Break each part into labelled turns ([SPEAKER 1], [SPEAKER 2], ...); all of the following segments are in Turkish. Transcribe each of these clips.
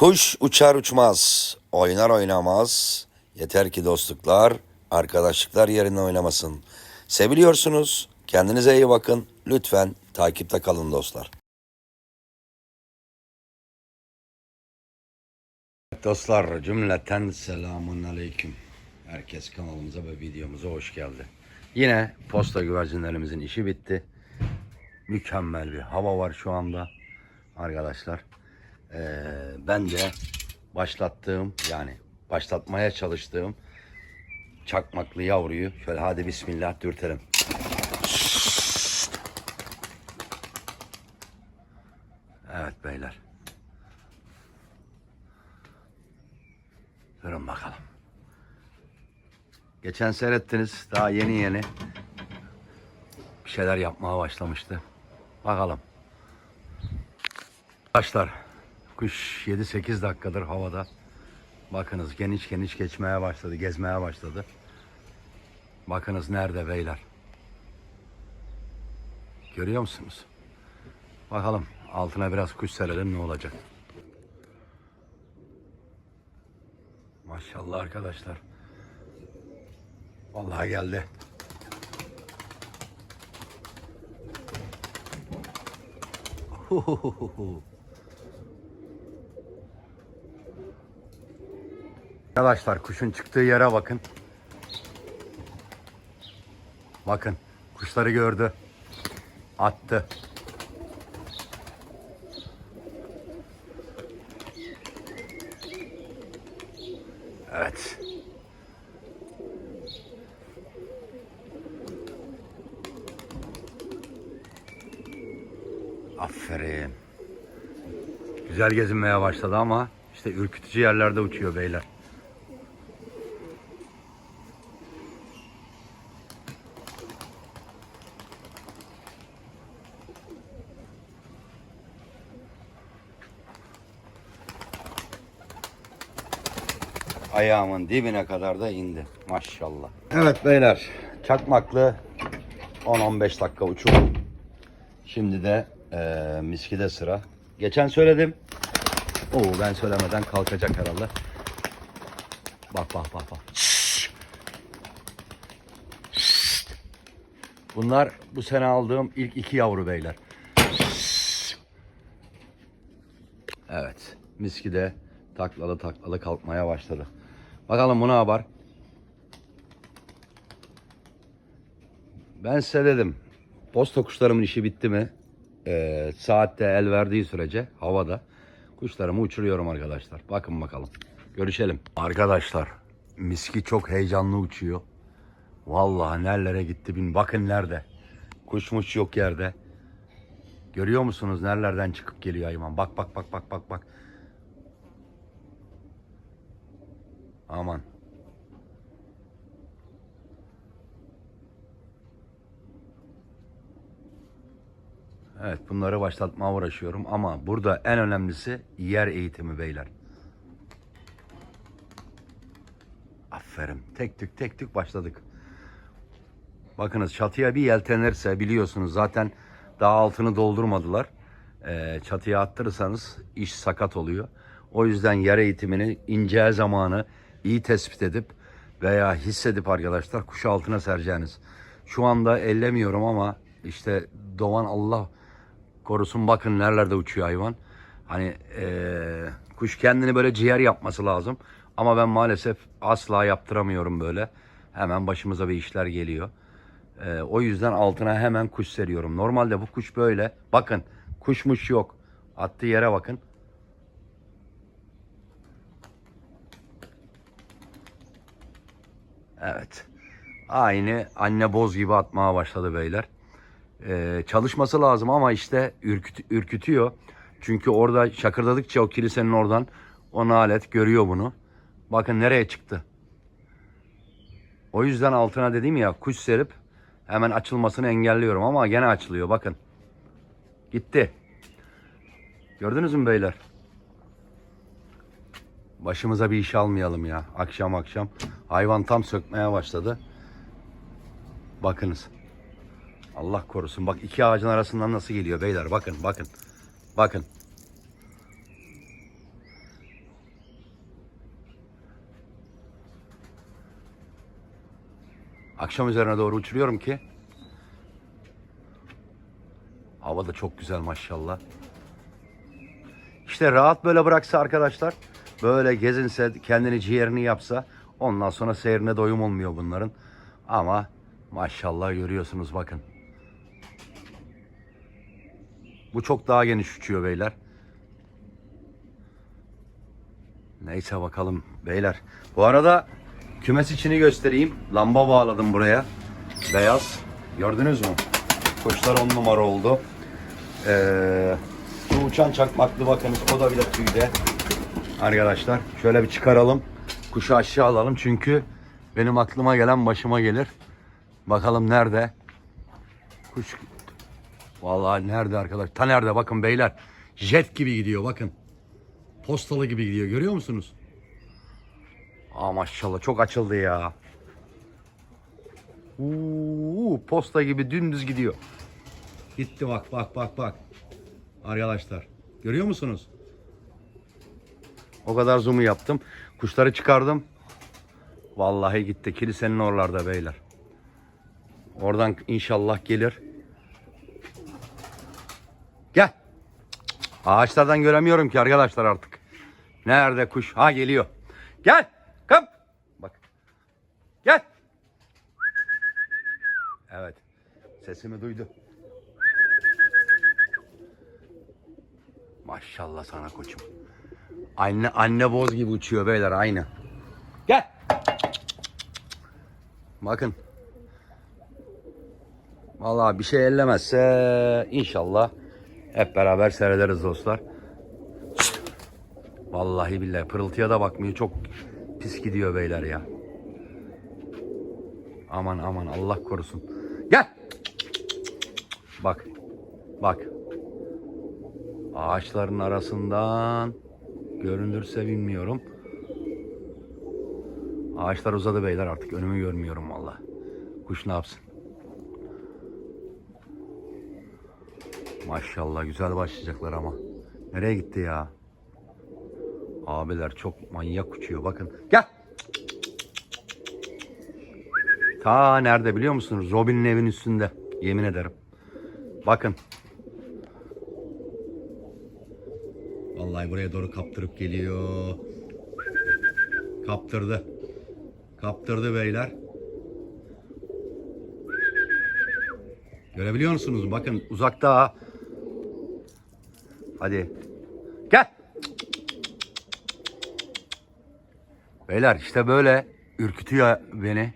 [SPEAKER 1] Kuş uçar uçmaz, oynar oynamaz. Yeter ki dostluklar, arkadaşlıklar yerine oynamasın. Seviliyorsunuz. Kendinize iyi bakın. Lütfen takipte kalın dostlar. Dostlar cümleten selamun aleyküm. Herkes kanalımıza ve videomuza hoş geldi. Yine posta güvercinlerimizin işi bitti. Mükemmel bir hava var şu anda arkadaşlar. Ee, ben de başlattığım yani başlatmaya çalıştığım çakmaklı yavruyu şöyle hadi bismillah dürtelim. Evet beyler. Durun bakalım. Geçen seyrettiniz daha yeni yeni bir şeyler yapmaya başlamıştı. Bakalım. Arkadaşlar kuş 7-8 dakikadır havada. Bakınız geniş geniş geçmeye başladı, gezmeye başladı. Bakınız nerede beyler. Görüyor musunuz? Bakalım altına biraz kuş serelim ne olacak. Maşallah arkadaşlar. Vallahi geldi. Arkadaşlar kuşun çıktığı yere bakın. Bakın kuşları gördü. Attı. Evet. Aferin. Güzel gezinmeye başladı ama işte ürkütücü yerlerde uçuyor beyler. Ayağımın dibine kadar da indi. Maşallah. Evet beyler. Çakmaklı 10-15 dakika uçurum. Şimdi de eee miskide sıra. Geçen söyledim. Oo ben söylemeden kalkacak herhalde. Bak bak bak bak. Bunlar bu sene aldığım ilk iki yavru beyler. Evet. Miski de taklalı taklalı kalkmaya başladı. Bakalım bu ne yapar? Ben size dedim. Posta kuşlarımın işi bitti mi? Ee, saatte el verdiği sürece havada kuşlarımı uçuruyorum arkadaşlar. Bakın bakalım. Görüşelim. Arkadaşlar miski çok heyecanlı uçuyor. Vallahi nerelere gitti bin. Bakın nerede. Kuşmuş yok yerde. Görüyor musunuz nerelerden çıkıp geliyor hayvan. Bak bak bak bak bak bak. Aman. Evet bunları başlatmaya uğraşıyorum ama burada en önemlisi yer eğitimi beyler. Aferin. Tek tük tek tük başladık. Bakınız çatıya bir yeltenirse biliyorsunuz zaten daha altını doldurmadılar. Ee, çatıya attırırsanız iş sakat oluyor. O yüzden yer eğitimini ince zamanı iyi tespit edip veya hissedip arkadaşlar kuşu altına sereceğiniz. Şu anda ellemiyorum ama işte doğan Allah korusun bakın nerelerde uçuyor hayvan. Hani eee, kuş kendini böyle ciğer yapması lazım. Ama ben maalesef asla yaptıramıyorum böyle. Hemen başımıza bir işler geliyor. Eee, o yüzden altına hemen kuş seriyorum. Normalde bu kuş böyle. Bakın kuşmuş yok. Attığı yere bakın. Evet. Aynı anne boz gibi atmaya başladı beyler. Ee, çalışması lazım ama işte ürküt, ürkütüyor. Çünkü orada şakırdadıkça o kilisenin oradan o nalet görüyor bunu. Bakın nereye çıktı. O yüzden altına dedim ya kuş serip hemen açılmasını engelliyorum ama gene açılıyor bakın. Gitti. Gördünüz mü beyler? Başımıza bir iş almayalım ya. Akşam akşam Hayvan tam sökmeye başladı. Bakınız. Allah korusun. Bak iki ağacın arasından nasıl geliyor beyler. Bakın bakın. Bakın. Akşam üzerine doğru uçuruyorum ki hava da çok güzel maşallah. İşte rahat böyle bıraksa arkadaşlar böyle gezinse kendini ciğerini yapsa ondan sonra seyrine doyum olmuyor bunların. Ama maşallah görüyorsunuz bakın. Bu çok daha geniş uçuyor beyler. Neyse bakalım beyler. Bu arada kümes içini göstereyim. Lamba bağladım buraya. Beyaz. Gördünüz mü? Kuşlar on numara oldu. Ee, şu uçan çakmaklı bakınız o da bile tüyde. Arkadaşlar şöyle bir çıkaralım. Kuşu aşağı alalım çünkü benim aklıma gelen başıma gelir. Bakalım nerede? Kuş Vallahi nerede arkadaş? Ta nerede bakın beyler. Jet gibi gidiyor bakın. Postalı gibi gidiyor görüyor musunuz? Aa maşallah çok açıldı ya. Uuu posta gibi dümdüz gidiyor. Gitti bak bak bak bak. Arkadaşlar görüyor musunuz? O kadar zoom'u yaptım. Kuşları çıkardım. Vallahi gitti. Kilisenin oralarda beyler. Oradan inşallah gelir. Gel. Ağaçlardan göremiyorum ki arkadaşlar artık. Nerede kuş? Ha geliyor. Gel. Kap. Bak. Gel. Evet. Sesimi duydu. Maşallah sana koçum. Anne anne boz gibi uçuyor beyler aynı. Gel. Bakın. Vallahi bir şey ellemezse inşallah hep beraber seyrederiz dostlar. Vallahi billahi pırıltıya da bakmıyor. Çok pis gidiyor beyler ya. Aman aman Allah korusun. Gel. Bak. Bak. Ağaçların arasından göründürse bilmiyorum. Ağaçlar uzadı beyler artık önümü görmüyorum vallahi. Kuş ne yapsın? Maşallah güzel başlayacaklar ama. Nereye gitti ya? Abiler çok manyak uçuyor bakın. Gel. Ta nerede biliyor musunuz? Robin'in evin üstünde. Yemin ederim. Bakın. Vallahi buraya doğru kaptırıp geliyor. Kaptırdı. Kaptırdı beyler. Görebiliyor musunuz? Bakın uzakta. Hadi. Gel. Beyler işte böyle ürkütüyor beni.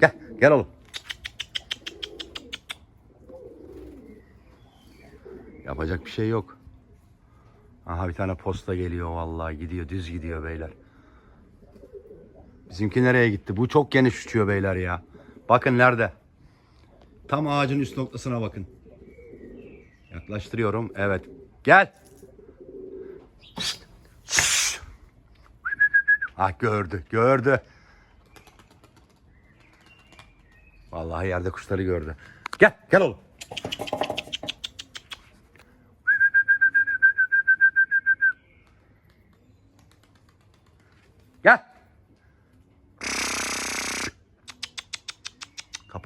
[SPEAKER 1] Gel. Gel oğlum. Yapacak bir şey yok. Aha bir tane posta geliyor vallahi gidiyor düz gidiyor beyler. Bizimki nereye gitti? Bu çok geniş uçuyor beyler ya. Bakın nerede? Tam ağacın üst noktasına bakın. Yaklaştırıyorum. Evet. Gel. Ah gördü. Gördü. Vallahi yerde kuşları gördü. Gel. Gel oğlum. Gel.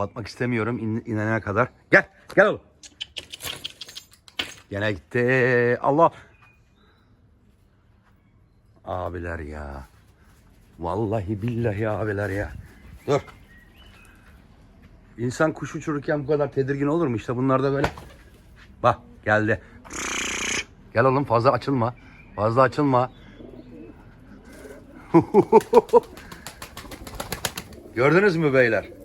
[SPEAKER 1] Kapatmak istemiyorum in, inene kadar. Gel. Gel oğlum. Gene gitti. Allah. Abiler ya. Vallahi billahi abiler ya. Dur. İnsan kuş uçururken bu kadar tedirgin olur mu? İşte bunlar da böyle. Bak geldi. Gel oğlum fazla açılma. Fazla açılma. Gördünüz mü beyler?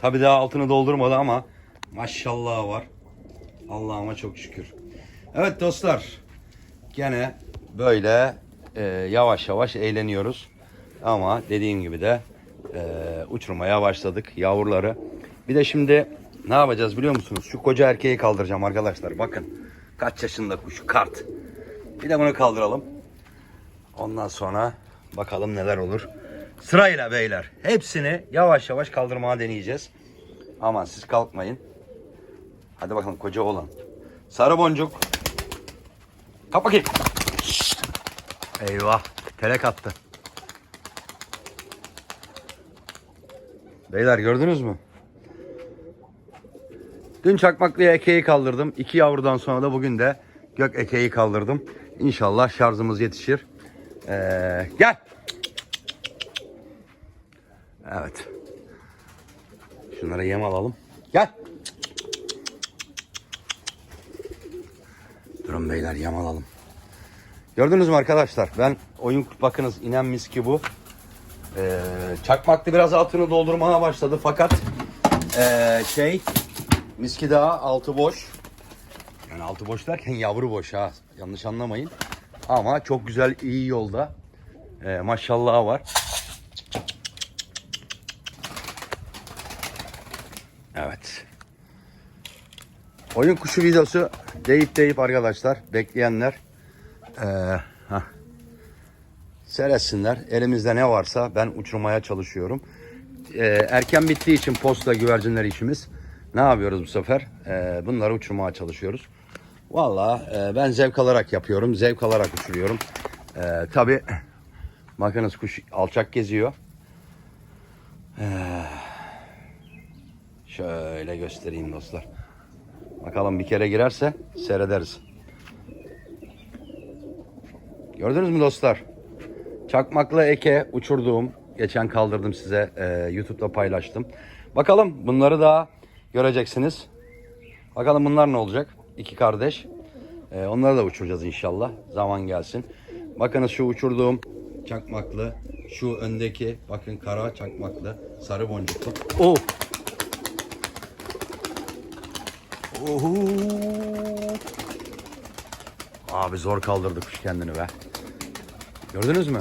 [SPEAKER 1] Tabi daha altını doldurmadı ama maşallah var. Allah'ıma çok şükür. Evet dostlar. Gene böyle e, yavaş yavaş eğleniyoruz. Ama dediğim gibi de e, uçurmaya başladık yavruları. Bir de şimdi ne yapacağız biliyor musunuz? Şu koca erkeği kaldıracağım arkadaşlar. Bakın kaç yaşında kuş kart. Bir de bunu kaldıralım. Ondan sonra bakalım neler olur. Sırayla beyler. Hepsini yavaş yavaş kaldırmaya deneyeceğiz. Aman siz kalkmayın. Hadi bakalım koca olan. Sarı boncuk. Kap bakayım. Eyvah. Telek attı. Beyler gördünüz mü? Dün çakmaklıya ekeği kaldırdım. İki yavrudan sonra da bugün de gök ekeği kaldırdım. İnşallah şarjımız yetişir. Ee, gel. Evet. Şunlara yem alalım. Gel. Durun beyler yem alalım. Gördünüz mü arkadaşlar? Ben oyun bakınız inen miski bu. Ee, çakmaklı biraz altını doldurmaya başladı fakat ee, şey miski daha altı boş. Yani altı boş derken yavru boş ha. Yanlış anlamayın. Ama çok güzel iyi yolda. Ee, maşallah var. Evet. Oyun kuşu videosu deyip deyip arkadaşlar bekleyenler ee, seyretsinler. Elimizde ne varsa ben uçurmaya çalışıyorum. Ee, erken bittiği için posta güvercinler işimiz. Ne yapıyoruz bu sefer? Ee, bunları uçurmaya çalışıyoruz. Valla e, ben zevk alarak yapıyorum. Zevk alarak uçuruyorum. Ee, Tabi bakınız kuş alçak geziyor. Ee, şöyle göstereyim dostlar. Bakalım bir kere girerse seyrederiz. Gördünüz mü dostlar? Çakmaklı eke uçurduğum, geçen kaldırdım size e, YouTube'da paylaştım. Bakalım bunları da göreceksiniz. Bakalım bunlar ne olacak? İki kardeş. E, onları da uçuracağız inşallah. Zaman gelsin. Bakınız şu uçurduğum çakmaklı. Şu öndeki bakın kara çakmaklı. Sarı boncuklu. Oh! Oho! Abi zor kaldırdı kuş kendini be. Gördünüz mü?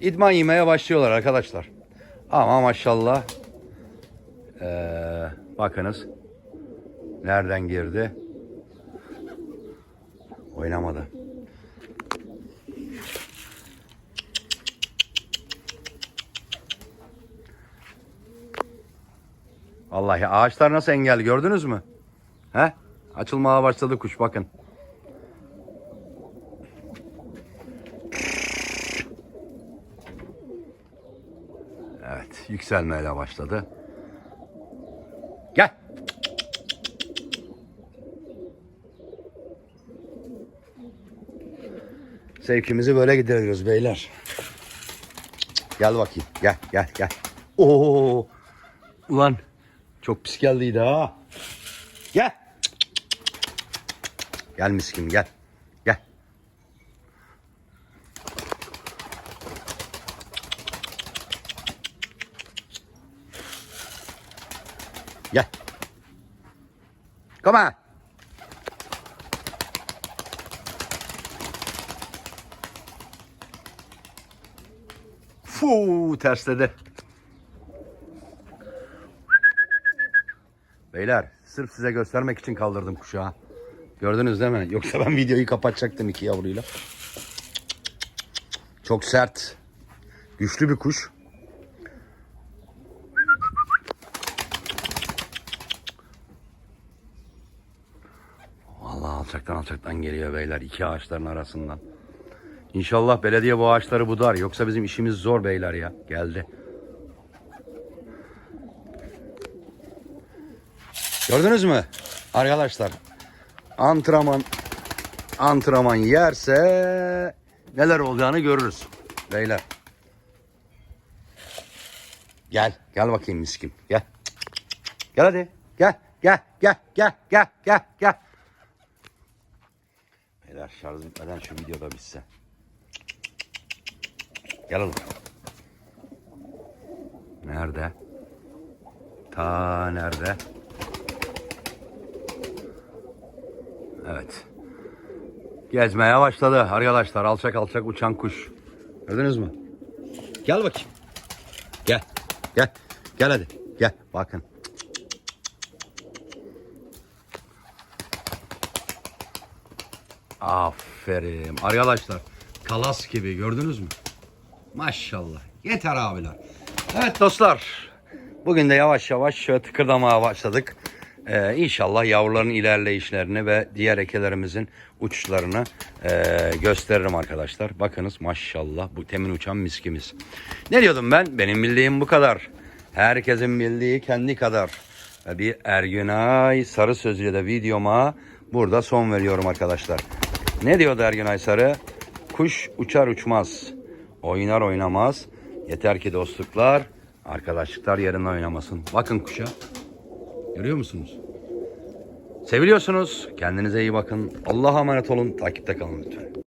[SPEAKER 1] İdman yemeye başlıyorlar arkadaşlar. Ama maşallah. Ee, bakınız. Nereden girdi? Oynamadı. Vallahi ağaçlar nasıl engel gördünüz mü? He? Açılmaya başladı kuş bakın. Evet, yükselmeye başladı. Gel. Sevkimizi böyle gideriyoruz beyler. Gel bakayım. Gel, gel, gel. Oo! Ulan çok pis geldiydi ha. Gel. Gel miskin gel. Gel. Gel. Come on. Fuu tersledi. Beyler sırf size göstermek için kaldırdım kuşağı. Gördünüz değil mi? Yoksa ben videoyu kapatacaktım iki yavruyla. Çok sert. Güçlü bir kuş. Vallahi alçaktan alçaktan geliyor beyler iki ağaçların arasından. İnşallah belediye bu ağaçları budar. Yoksa bizim işimiz zor beyler ya. Geldi. Gördünüz mü? Arkadaşlar antrenman antrenman yerse neler olacağını görürüz. Beyler. Gel. Gel bakayım miskin. Gel. Gel hadi. Gel. Gel. Gel. Gel. Gel. Gel. Gel. Beyler şarj bitmeden şu videoda bitse. Gel oğlum. Nerede? Ta nerede? Evet. Gezmeye başladı arkadaşlar. Alçak alçak uçan kuş. Gördünüz mü? Gel bakayım. Gel. Gel. Gel hadi. Gel. Bakın. Aferin. Arkadaşlar kalas gibi gördünüz mü? Maşallah. Yeter abiler. Evet dostlar. Bugün de yavaş yavaş tıkırdamaya başladık. Ee, inşallah yavruların ilerleyişlerini ve diğer ekelerimizin uçuşlarını ee, gösteririm arkadaşlar. Bakınız maşallah bu temin uçan miskimiz. Ne diyordum ben? Benim bildiğim bu kadar. Herkesin bildiği kendi kadar. Ve bir Ergünay Sarı sözüyle de videoma burada son veriyorum arkadaşlar. Ne diyordu Ergünay Sarı? Kuş uçar uçmaz. Oynar oynamaz. Yeter ki dostluklar, arkadaşlıklar yerinde oynamasın. Bakın kuşa. Görüyor musunuz? Seviliyorsunuz. Kendinize iyi bakın. Allah'a emanet olun. Takipte kalın lütfen.